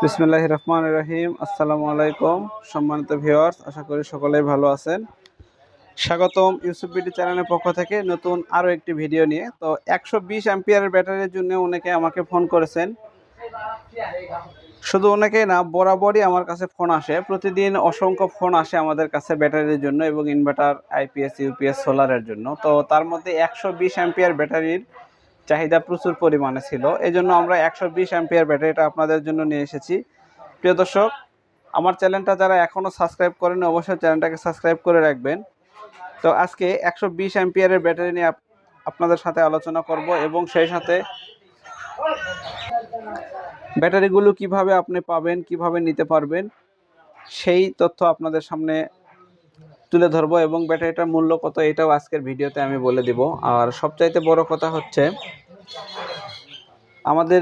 বিসমুল্লাহ রহমান রহিম। আসসালামু আলাইকুম, সম্মানিত ভিউয়ার্স, আশা করি সকলেই ভালো আছেন। স্বাগতম ইউসুফ বিডি চ্যানেলের পক্ষ থেকে নতুন আরও একটি ভিডিও নিয়ে। তো একশো বিশ অ্যাম্পিয়ারের ব্যাটারির জন্য অনেকে আমাকে ফোন করেছেন। শুধু অনেকেই না, বরাবরই আমার কাছে ফোন আসে। প্রতিদিন অসংখ্য ফোন আসে আমাদের কাছে ব্যাটারির জন্য এবং ইনভার্টার, আইপিএস, ইউপিএস, সোলারের জন্য। তো তার মধ্যে একশো বিশ অ্যাম্পিয়ার ব্যাটারির চাহিদা প্রচুর পরিমাণে ছিল। এই জন্য আমরা একশো বিশ অ্যাম্পিয়ার ব্যাটারিটা আপনাদের জন্য নিয়ে এসেছি। প্রিয় দর্শক, আমার চ্যানেলটা যারা এখনও সাবস্ক্রাইব করেন অবশ্যই চ্যানেলটাকে সাবস্ক্রাইব করে রাখবেন। তো আজকে একশো বিশ অ্যাম্পিয়ারের ব্যাটারি নিয়ে আপ- আপনাদের সাথে আলোচনা করব এবং সেই সাথে ব্যাটারিগুলো কীভাবে আপনি পাবেন, কীভাবে নিতে পারবেন, সেই তথ্য আপনাদের সামনে তুলে ধরবো এবং ব্যাটারিটার মূল্য কত এটাও আজকের ভিডিওতে আমি বলে দিব। আর সবচাইতে বড় কথা হচ্ছে, আমাদের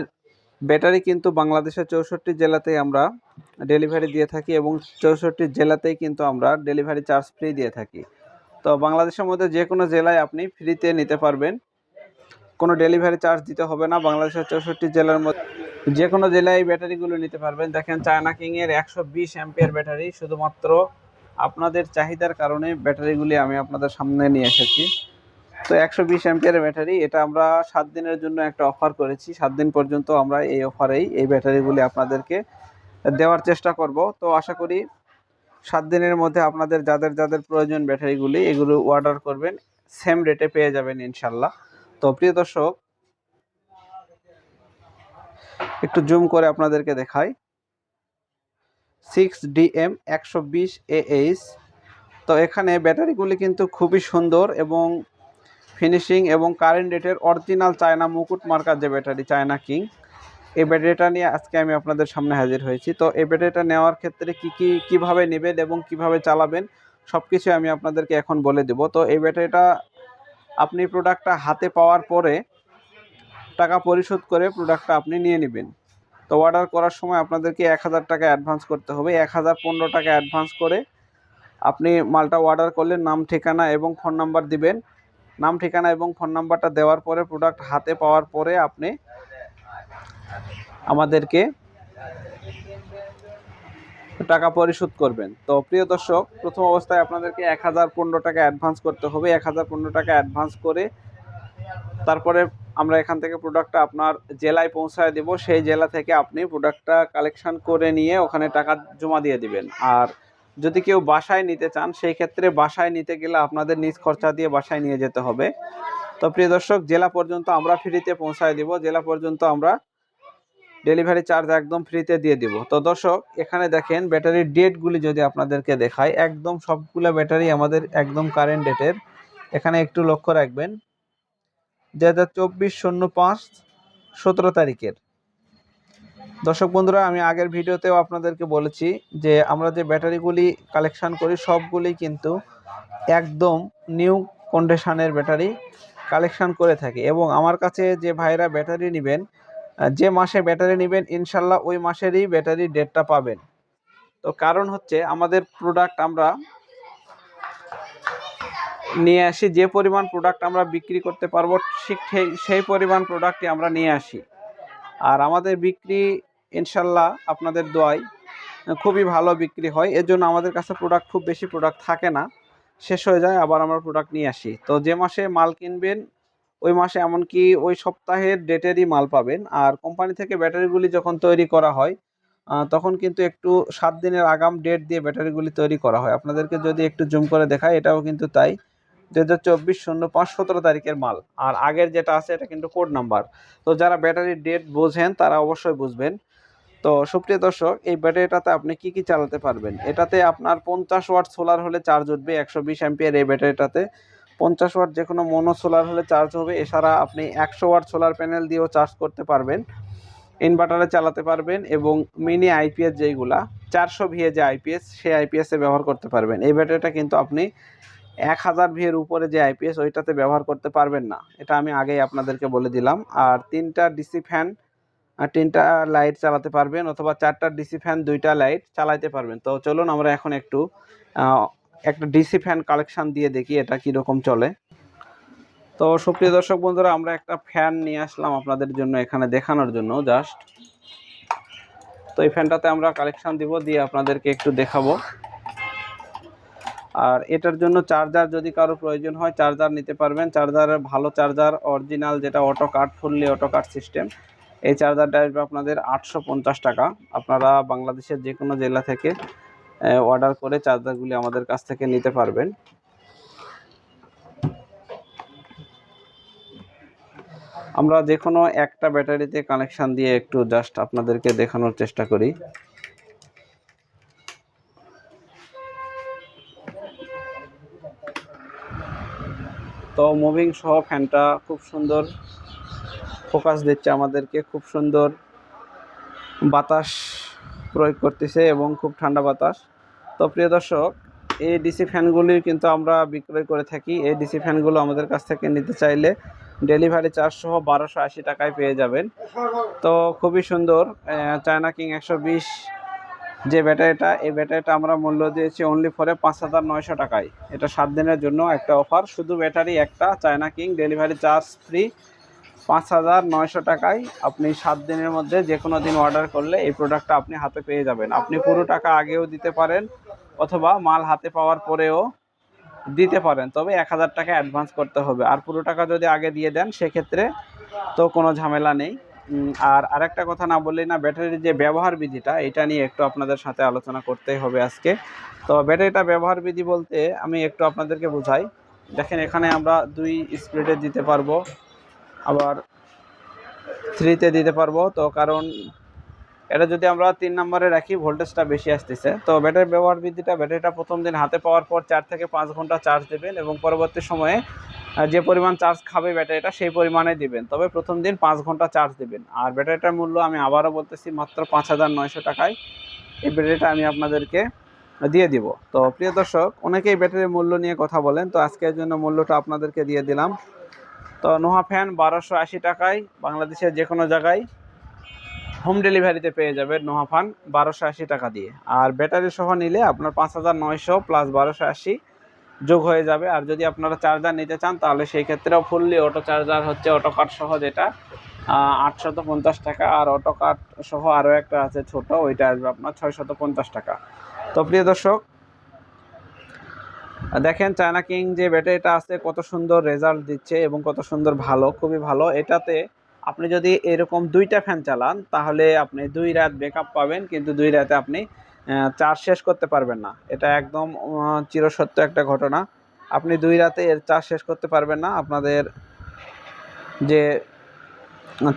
ব্যাটারি কিন্তু বাংলাদেশের চৌষট্টি জেলাতেই আমরা ডেলিভারি দিয়ে থাকি এবং চৌষট্টি জেলাতেই কিন্তু আমরা ডেলিভারি চার্জ ফ্রি দিয়ে থাকি। তো বাংলাদেশের মধ্যে যে কোনো জেলায় আপনি ফ্রিতে নিতে পারবেন। কোনো ডেলিভারি চার্জ দিতে হবে না, বাংলাদেশের চৌষট্টি জেলার মধ্যে যে কোনো জেলায় এই ব্যাটারিগুলো নিতে পারবেন। দেখেন চায়না কিংয়ের একশো বিশ অ্যাম্পিয়ার ব্যাটারি, শুধুমাত্র আপনাদের চাহিদার কারণে ব্যাটারিগুলি আমি আপনাদের সামনে নিয়ে এসেছি। তো একশো বিশ অ্যাম্পিয়ারের ব্যাটারি, এটা আমরা সাত দিনের জন্য একটা অফার করেছি। সাত দিন পর্যন্ত আমরা এই অফারেই এই ব্যাটারিগুলি আপনাদেরকে দেওয়ার চেষ্টা করব। তো আশা করি সাত দিনের মধ্যে আপনাদের যাদের যাদের প্রয়োজন ব্যাটারিগুলি, এগুলো অর্ডার করবেন। সেম রেটে পেয়ে যাবেন ইনশাল্লাহ। তো প্রিয় দর্শক, একটু জুম করে আপনাদেরকে দেখাই। সিক্স ডিএম একশো বিশ এএইচ তো এখানে ব্যাটারিগুলি কিন্তু খুবই সুন্দর এবং ফিনিশিং এবং কারেন্ট রেটের অরিজিনাল চায়না মুকুট মার্কার যে ব্যাটারি চায়না কিং এই ব্যাটারিটা নিয়ে আজকে আমি আপনাদের সামনে হাজির হয়েছি। তো এই ব্যাটারিটা নেওয়ার ক্ষেত্রে কি কি, কীভাবে নেবেন এবং কীভাবে চালাবেন সব কিছু আমি আপনাদেরকে এখন বলে দেব। তো এই ব্যাটারিটা আপনি প্রোডাক্টটা হাতে পাওয়ার পরে টাকা পরিশোধ করে প্রোডাক্টটা আপনি নিয়ে নেবেন। তো অর্ডার করার সময় আপনাদেরকে এক হাজার টাকা অ্যাডভান্স করতে হবে। এক হাজার পনেরো টাকা অ্যাডভান্স করে আপনি মালটা অর্ডার করলে নাম, ঠিকানা এবং ফোন নাম্বার দিবেন। নাম, ঠিকানা এবং ফোন নাম্বারটা দেওয়ার পরে প্রোডাক্ট হাতে পাওয়ার পরে আপনি আমাদেরকে টাকা পরিশোধ করবেন। তো প্রিয় দর্শক, প্রথম অবস্থায় আপনাদেরকে এক হাজার পনেরো টাকা অ্যাডভান্স করতে হবে। এক হাজার পনেরো টাকা অ্যাডভান্স করে তারপরে আমরা এখান থেকে প্রোডাক্টটা আপনার জেলায় পৌঁছায় দেব, সেই জেলা থেকে আপনি প্রোডাক্টটা কালেকশন করে নিয়ে ওখানে টাকা জমা দিয়ে দিবেন। আর যদি কেউ বাসায় নিতে চান, সেই ক্ষেত্রে বাসায় নিতে গেলে আপনাদের নিজ খরচা দিয়ে বাসায় নিয়ে যেতে হবে। তো প্রিয় দর্শক, জেলা পর্যন্ত আমরা ফ্রিতে পৌঁছায় দিব, জেলা পর্যন্ত আমরা ডেলিভারি চার্জ একদম ফ্রিতে দিয়ে দিব। তো দর্শক, এখানে দেখেন ব্যাটারির ডেটগুলি যদি আপনাদেরকে দেখায় একদম সবগুলো ব্যাটারি আমাদের একদম কারেন্ট ডেটের এখানে একটু লক্ষ্য রাখবেন দু হাজার চব্বিশ শূন্য পাঁচ, সতেরো তারিখের। দর্শক বন্ধুরা, আমি আগের ভিডিওতেও আপনাদেরকে বলেছি যে আমরা যে ব্যাটারিগুলি কালেকশান করি, সবগুলি কিন্তু একদম নিউ কন্ডিশনের ব্যাটারি কালেকশান করে থাকি। এবং আমার কাছে যে ভাইরা ব্যাটারি নেবেন, যে মাসে ব্যাটারি নেবেন, ইনশাল্লাহ ওই মাসেরই ব্যাটারি ডেটটা পাবেন। তো কারণ হচ্ছে, আমাদের প্রোডাক্ট আমরা নিয়ে আসি, যে পরিমাণ প্রোডাক্ট আমরা বিক্রি করতে পারব, ঠিক সেই- পরিমাণ প্রোডাক্টই আমরা নিয়ে আসি। আর আমাদের বিক্রি, ইনশাল্লাহ আপনাদের দোয়ায় খুবই ভালো বিক্রি হয়। এর জন্য আমাদের কাছে প্রোডাক্ট খুব বেশি প্রোডাক্ট থাকে না। শেষ হয়ে যায়, আবার আমরা প্রোডাক্ট নিয়ে আসি। তো যে মাসে মাল কিনবেন, ওই মাসে এমনকি ওই সপ্তাহের ডেটেরই মাল পাবেন। আর কোম্পানি থেকে ব্যাটারিগুলি যখন তৈরি করা হয় তখন কিন্তু একটু সাত দিনের আগাম ডেট দিয়ে ব্যাটারিগুলি তৈরি করা হয়। আপনাদেরকে যদি একটু জুম করে দেখায় এটাও কিন্তু তাই। দু হাজার চব্বিশ শূন্য পাঁচ সতেরো তারিখের মাল। আর আগের যেটা আছে, এটা কিন্তু কোড নাম্বার তো যারা ব্যাটারির ডেট বোঝেন, তারা অবশ্যই বুঝবেন। তো সুপ্রিয় দর্শক, এই ব্যাটারিটাতে আপনি কি কি চালাতে পারবেন? এটাতে আপনার পঞ্চাশ ওয়াট সোলার হলে চার্জ উঠবে একশো বিশ অ্যাম্পিয়ার এই ব্যাটারিটাতে। পঞ্চাশ ওয়াট যে কোনো মনো সোলার হলে চার্জ হবে, এছাড়া আপনি একশো ওয়াট সোলার প্যানেল দিয়েও চার্জ করতে পারবেন। ইনভার্টারে চালাতে পারবেন এবং মিনি আইপিএস যেইগুলা, চারশো ভিএ যে আইপিএস সেই আইপিএসে ব্যবহার করতে পারবেন। এই ব্যাটারিটা কিন্তু আপনি এক হাজার ভিএর উপরে যে আইপিএস ওইটাতে ব্যবহার করতে পারবেন না। এটা আমি আগেই আপনাদেরকে বলে দিলাম। আর তিনটা ডিসি ফ্যান তিনটা লাইট চালাতে পারবেন অথবা চারটা ডিসি ফ্যান, দুইটা লাইট চালাতে পারবেন। তো চলুন আমরা এখন একটু একটা ডিসি ফ্যান কালেকশান দিয়ে দেখি এটা কীরকম চলে। তো সুপ্রিয় দর্শক বন্ধুরা, আমরা একটা ফ্যান নিয়ে আসলাম আপনাদের জন্য এখানে দেখানোর জন্য জাস্ট। তো এই ফ্যানটাতে আমরা কালেকশান দিব, দিয়ে আপনাদেরকে একটু দেখাবো। আর এটার জন্য চার্জার যদি কারও প্রয়োজন হয় চার্জার নিতে পারবেন। চার্জারের ভালো চার্জার অরিজিনাল যেটা auto cut fully auto cut system এই চার্জারটা আসবে আপনাদের আটশো পঞ্চাশ টাকা। আপনারা বাংলাদেশের যে কোনো জেলা থেকে অর্ডার করে চার্জারগুলি আমাদের কাছ থেকে নিতে পারবেন। আমরা যে কোনো একটা ব্যাটারিতে কানেকশান দিয়ে একটু জাস্ট আপনাদেরকে দেখানোর চেষ্টা করি। তো মুভিং সহ ফ্যানটা খুব সুন্দর ফোকাস দিচ্ছে আমাদেরকে, খুব সুন্দর বাতাস প্রয়োগ করতেছে এবং খুব ঠান্ডা বাতাস। তো প্রিয় দর্শক, এই ডিসি ফ্যানগুলি কিন্তু আমরা বিক্রয় করে থাকি। এই ডিসি ফ্যানগুলো আমাদের কাছ থেকে নিতে চাইলে ডেলিভারি চার্জ সহ বারোশো আশি টাকায় পেয়ে যাবেন। তো খুবই সুন্দর চায়না কিং একশো বিশ যে ব্যাটারিটা, এই ব্যাটারিটা আমরা মূল্য দিয়েছি অনলি ফরে পাঁচ হাজার নয়শো টাকায়। এটা সাত দিনের জন্য একটা অফার শুধু ব্যাটারি একটা China king delivery charge free পাঁচ হাজার নয়শো টাকায়। আপনি সাত দিনের মধ্যে যে কোনো দিন অর্ডার করলে এই প্রোডাক্টটা আপনি হাতে পেয়ে যাবেন। আপনি পুরো টাকা আগেও দিতে পারেন, অথবা মাল হাতে পাওয়ার পরেও দিতে পারেন, তবে এক হাজার টাকা অ্যাডভান্স করতে হবে। আর পুরো টাকা যদি আগে দিয়ে দেন, সেক্ষেত্রে তো কোনো ঝামেলা নেই। আর আরেকটা কথা না বললেই না, ব্যাটারির যে ব্যবহার বিধিটা, এটা নিয়ে একটু আপনাদের সাথে আলোচনা করতেই হবে আজকে। তো ব্যাটারিটা ব্যবহার বিধি বলতে আমি একটু আপনাদেরকে বোঝাই। দেখেন, এখানে আমরা দুই স্পিডে দিতে পারব, আবার থ্রিতে দিতে পারব। তো কারণ এটা যদি আমরা তিন নম্বরে রাখি ভোল্টেজটা বেশি আসতেছে। তো ব্যাটারি ব্যবহার বৃদ্ধিটা ব্যাটারিটা প্রথম দিন হাতে পাওয়ার পর চার থেকে পাঁচ ঘণ্টা চার্জ দেবেন এবং পরবর্তী সময়ে যে পরিমাণ চার্জ খাবে ব্যাটারিটা সেই পরিমাণে দিবেন। তবে প্রথম দিন পাঁচ ঘণ্টা চার্জ দিবেন। আর ব্যাটারিটার মূল্য আমি আবারও বলতেছি মাত্র পাঁচ হাজার নয়শো টাকায়। এই ব্যাটারিটা আমি আপনাদেরকে দিয়ে দিব। তো প্রিয় দর্শক, অনেকেই ব্যাটারির মূল্য নিয়ে কথা বলেন। তো আজকের জন্য মূল্যটা আপনাদেরকে দিয়ে দিলাম। তো নোহা ফ্যান বারোশো আশি টাকায় বাংলাদেশের যে কোনো জায়গায় হোম ডেলিভারিতে পেয়ে যাবেন নোহা ফ্যান বারোশো আশি টাকা দিয়ে। আর ব্যাটারি সহ নিলে আপনার পাঁচ হাজার নয়শো প্লাস বারোশো আশি যোগ হয়ে যাবে। আর যদি আপনারা চার্জার নিতে চান, তাহলে সেই ক্ষেত্রেও ফুললি অটো চার্জার হচ্ছে অটো কাট সহ যেটা। আটশত পঞ্চাশ টাকা আর অটো কাট সহ আরও একটা আছে ছোট, ওইটা আসবে আপনার ছয়শত পঞ্চাশ টাকা। তো প্রিয় দর্শক, দেখেন চায়না কিং যে ব্যাটারিটা আছে, কত সুন্দর রেজাল্ট দিচ্ছে এবং কত সুন্দর ভালো, খুবই ভালো। এটাতে আপনি যদি এরকম দুইটা ফ্যান চালান, তাহলে আপনি দুই রাত ব্যাকআপ পাবেন, কিন্তু দুই রাতে আপনি চার্জ শেষ করতে পারবেন না। এটা একদম চিরসত্য একটা ঘটনা। আপনি দুই রাতে এর চার্জ শেষ করতে পারবেন না। আপনাদের যে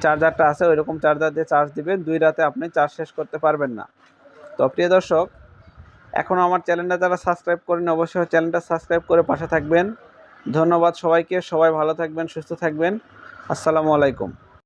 চার্জারটা আছে ওই রকম চার্জার দিয়ে চার্জ দিবেন। দুই রাতে আপনি চার্জ শেষ করতে পারবেন না। তো প্রিয় দর্শক এখনও আমার চ্যানেলটা যারা সাবস্ক্রাইব করেন অবশ্যই চ্যানেলটা সাবস্ক্রাইব করে পাশে থাকবেন। ধন্যবাদ সবাইকে। সবাই ভালো থাকবেন, সুস্থ থাকবেন। আসসালামু আলাইকুম।